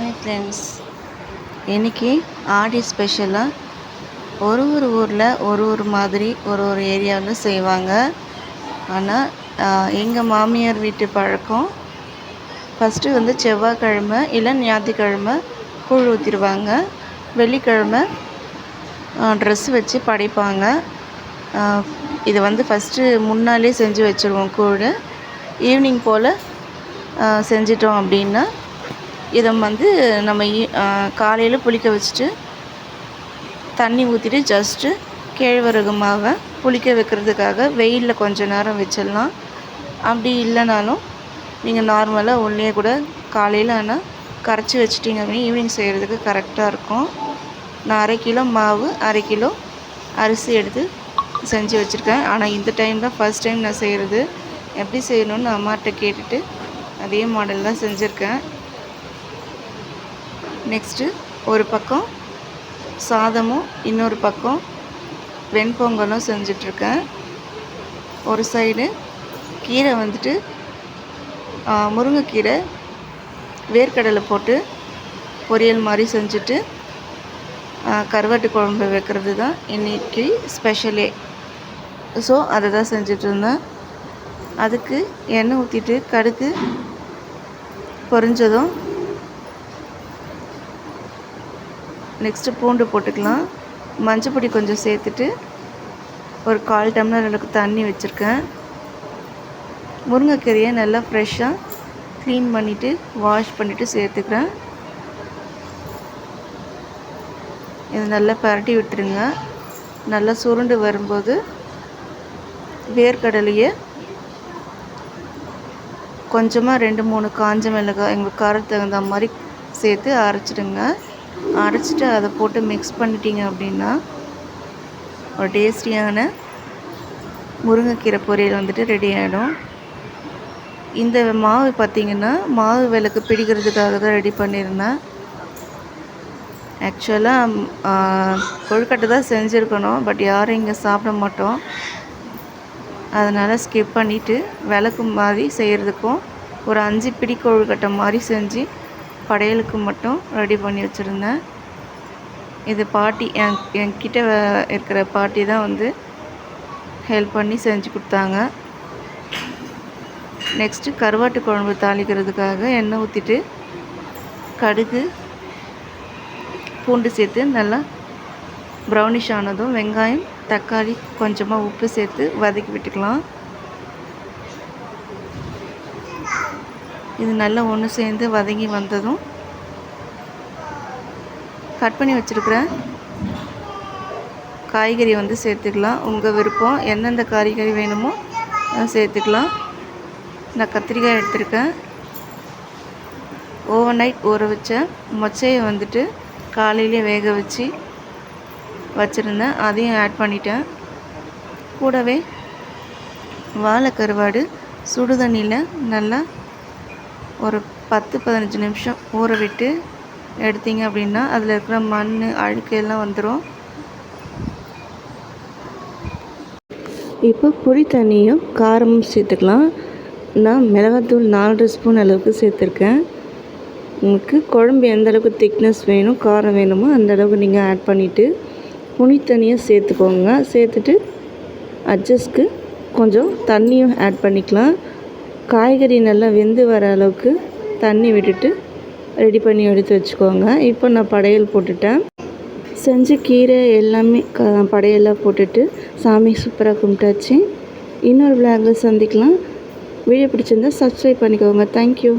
Hi friends இன்றைக்கி ஆடி ஸ்பெஷலாக ஒரு ஒரு ஊரில் ஒரு ஒரு மாதிரி ஒரு ஒரு ஏரியாவில் செய்வாங்க. ஆனால் எங்கள் மாமியார் வீட்டு பழக்கம் ஃபஸ்ட்டு வந்து செவ்வாய்க்கிழமை இல்லை ஞாயிற்றுக்கிழமை கூழ் ஊற்றிடுவாங்க வெள்ளிக்கிழமை ட்ரெஸ் வச்சு படைப்பாங்க. இதை வந்து ஃபஸ்ட்டு முன்னாலே செஞ்சு வச்சுருவோம் கூழ். ஈவினிங் போல் செஞ்சிட்டோம் அப்படின்னா இதை வந்து நம்ம காலையில் புளிக்க வச்சுட்டு தண்ணி ஊற்றிட்டு ஜஸ்ட்டு கேழ்வரகு மாவை புளிக்க வைக்கிறதுக்காக வெயிலில் கொஞ்சம் நேரம் வச்சிடலாம். அப்படி இல்லைனாலும் நீங்கள் நார்மலாக உள்ளே கூட காலையில் ஆனால் கரைச்சி வச்சிட்டிங்க அப்படின்னா ஈவினிங் செய்கிறதுக்கு கரெக்டாக இருக்கும். நான் அரை கிலோ மாவு அரை கிலோ அரிசி எடுத்து செஞ்சு வச்சுருக்கேன். ஆனால் இந்த டைம் தான் ஃபஸ்ட் டைம் நான் செய்கிறது எப்படி செய்யணும்னு அம்மாட்ட கேட்டுட்டு அதே மாடல் தான் செஞ்சுருக்கேன். நெக்ஸ்ட்டு ஒரு பக்கம் சாதமும் இன்னொரு பக்கம் வெண்பொங்கலும் செஞ்சிட்ருக்கேன். ஒரு சைடு கீரை வந்துட்டு முருங்கைக்கீரை வேர்க்கடலை போட்டு பொரியல் மாதிரி செஞ்சுட்டு கருவாட்டு குழம்பு வைக்கிறது தான் இன்றைக்கி ஸ்பெஷலே. ஸோ அதை தான் செஞ்சிட்ருந்தேன். அதுக்கு எண்ணெய் ஊற்றிட்டு கடுகு பொரிஞ்சதும் நெக்ஸ்ட்டு பூண்டு போட்டுக்கலாம். மஞ்சப்பொடி கொஞ்சம் சேர்த்துட்டு ஒரு கால் டம்ளர் அளவுக்கு தண்ணி வச்சுருக்கேன். முருங்கைக்கீரையை நல்லா ஃப்ரெஷ்ஷாக க்ளீன் பண்ணிவிட்டு வாஷ் பண்ணிவிட்டு சேர்த்துக்கிறேன். இது நல்லா பரட்டி விட்டுருங்க. நல்லா சுருண்டு வரும்போது வேர்க்கடலையை கொஞ்சமாக ரெண்டு மூணு காஞ்ச மிளகாய் எங்களுக்கு காரத்துக்கு தகுந்த மாதிரி சேர்த்து அரைச்சிடுங்க. அரைச்சிட்டு அதை போட்டு மிக்ஸ் பண்ணிட்டீங்க அப்படின்னா ஒரு டேஸ்டியான முருங்கைக்கீரை பொரியல் வந்துட்டு ரெடி ஆகிடும் இந்த மாவு பார்த்திங்கன்னா மாவு விளக்கு பிடிக்கிறதுக்காக தான் ரெடி பண்ணியிருந்தேன். ஆக்சுவலாக கொழுக்கட்டை தான் செஞ்சுருக்கணும் பட் யாரும் இங்கே சாப்பிட மாட்டோம். அதனால் ஸ்கிப் பண்ணிவிட்டு விளக்கு மாதிரி செய்கிறதுக்கும் ஒரு அஞ்சு பிடி கொழுக்கட்டை மாதிரி செஞ்சு படையலுக்கு மட்டும் ரெடி பண்ணி வச்சுருந்தேன். இது பாட்டி என் என்கிட்ட இருக்கிற பாட்டி தான் வந்து ஹெல்ப் பண்ணி செஞ்சு கொடுத்தாங்க. நெக்ஸ்ட்டு கருவாட்டு குழம்பு தாளிக்கிறதுக்காக எண்ணெய் ஊற்றிட்டு கடுகு பூண்டு சேர்த்து நல்லா ப்ரௌனிஷ் ஆனதும் வெங்காயம் தக்காளி கொஞ்சமாக உப்பு சேர்த்து வதக்கி விட்டுக்கலாம். இது நல்லா ஒன்று சேர்ந்து வதங்கி வந்ததும் கட் பண்ணி வச்சுருக்கிற காய்கறி வந்து சேர்த்துக்கலாம். உங்கள் விருப்பம் எந்தெந்த காய்கறி வேணுமோ சேர்த்துக்கலாம். நான் கத்திரிக்காய் எடுத்திருக்கேன். ஓவர் நைட் ஊற வச்ச மொச்சையை வந்துட்டு காலையிலே வேக வச்சு வச்சுருந்தேன். அதையும் ஆட் பண்ணிட்டேன். கூடவே வாழை கருவாடு சுடுதண்ணியில் நல்லா ஒரு பத்து பதினஞ்சு நிமிஷம் ஊற விட்டு எடுத்தீங்க அப்படின்னா அதில் இருக்கிற மண் அழுக்கு எல்லாம் வந்துடும் இப்போ புளி தண்ணியும் காரமும் சேர்த்துக்கலாம். நான் மிளகாத்தூள் நாலு ஸ்பூன் அளவுக்கு சேர்த்துருக்கேன். உங்களுக்கு குழம்பு எந்த அளவுக்கு திக்னஸ் வேணும் காரம் வேணுமோ அந்த அளவுக்கு நீங்கள் ஆட் பண்ணிவிட்டு புளி தண்ணியை சேர்த்துக்கோங்க. சேர்த்துட்டு அட்ஜஸ்ட்க்கு கொஞ்சம் தண்ணியும் ஆட் பண்ணிக்கலாம். காய்கறி நல்லா வெந்து வர அளவுக்கு தண்ணி விட்டுட்டு ரெடி பண்ணி எடுத்து வச்சுக்கோங்க. இப்போ நான் படையல் போட்டுட்டேன். செஞ்ச கீரை எல்லாமே க படையெல்லாம் போட்டுட்டு சாமி சூப்பராக கும்பிட்டாச்சு. இன்னொரு விளாகில் சந்திக்கலாம். வீடியோ பிடிச்சிருந்தா சப்ஸ்கிரைப் பண்ணிக்கோங்க. தேங்க்யூ